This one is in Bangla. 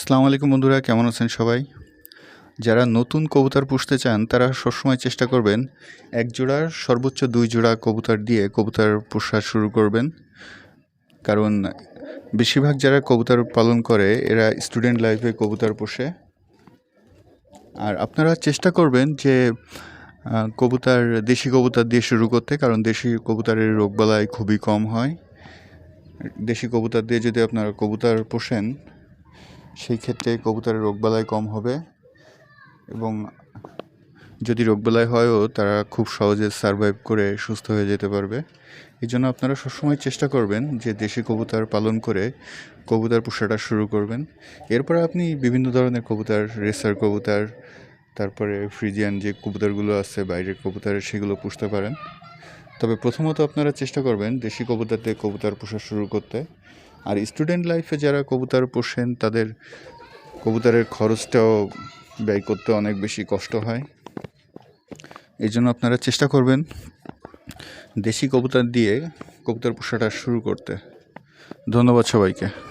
আসসালামু আলাইকুম বন্ধুরা, কেমন আছেন সবাই? যারা নতুন কবুতর পুষতে চান, তারা সবসময় চেষ্টা করবেন এক জোড়ার সর্বোচ্চ দুই জোড়া কবুতর দিয়ে কবুতর পোষা শুরু করবেন। কারণ বেশিরভাগ যারা কবুতর পালন করে, এরা স্টুডেন্ট লাইফে কবুতর পোষে। আর আপনারা চেষ্টা করবেন যে কবুতর, দেশি কবুতর দিয়ে শুরু করতে, কারণ দেশি কবুতরের রোগবালাই খুবই কম হয়। দেশি কবুতর দিয়ে যদি আপনারা কবুতর পোষেন সেই ক্ষেত্রে কবুতরের রোগবালাই কম হবে এবং যদি রোগবালাই হয়ও তারা খুব সহজে সারভাইভ করে সুস্থ হয়ে যেতে পারবে। এই জন্য আপনারা সবসময় চেষ্টা করবেন যে দেশি কবুতর পালন করে কবুতর পোষাটা শুরু করবেন। এরপরে আপনি বিভিন্ন ধরনের কবুতর রেসার কবুতর, তারপরে ফ্রিজিয়ান যে কবুতরগুলো আছে, বাইরের কবুতর, সেগুলো পুষতে পারেন। তবে প্রথমত আপনারা চেষ্টা করবেন দেশি কবুতর দিয়ে কবুতর পোষা শুরু করতে। আর স্টুডেন্ট লাইফে যারা কবুতর পোষেন, তাদের কবুতরের খরচটাও ব্যয় করতে অনেক বেশি কষ্ট হয়। এই জন্য আপনারা চেষ্টা করবেন দেশি কবুতর দিয়ে কবুতর পোষাটা শুরু করতে। ধন্যবাদ সবাইকে।